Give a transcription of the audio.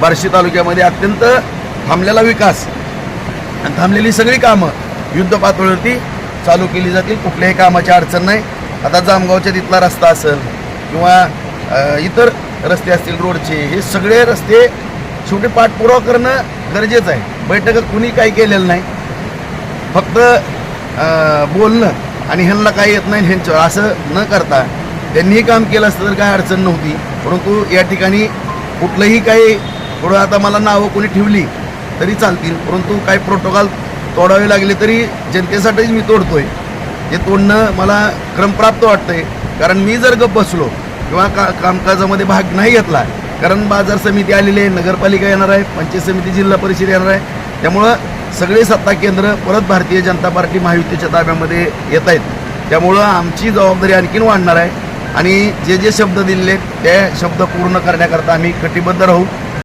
बार्शी तालुक्यामध्ये अत्यंत थांबलेला विकास आणि थांबलेली सगळी कामं युद्ध पातळीवरती चालू केली जातील. कुठल्याही कामाची अडचण नाही. आता जामगावच्या तिथला रस्ता असेल किंवा इतर रस्ते असतील रोडचे हे सगळे रस्ते शेवटी पाठपुरावा करणं गरजेचं आहे. बैठकं कुणी काही केलेलं नाही. फक्त बोलणं आणि ह्यांना काही येत नाही ह्यांचं असं न करता त्यांनीही काम केलं असतं तर काय अडचण नव्हती. परंतु या ठिकाणी कुठलंही काही थोडं आता मला नावं कोणी ठेवली तरी चालतील परंतु काही प्रोटोकॉल तोडावे लागले तरी जनतेसाठीच मी तोडतोय. हे तोडणं मला क्रमप्राप्त वाटतंय. कारण मी जर गप्प बसलो किंवा का कामकाजामध्ये भाग नाही घेतला कारण बाजार समिती आलेली आहे नगरपालिका येणार आहे पंचायत समिती जिल्हा परिषद येणार आहे त्यामुळं सगळे सत्ता केंद्र परत भारतीय जनता पार्टी महायुतीच्या ताब्यामध्ये येत आहेत. त्यामुळं आमची जबाबदारी आणखीन वाढणार आहे आणि जे जे शब्द दिलेले आहेत, ते शब्द पूर्ण करण्याकरता आम्ही कटिबद्ध राहू.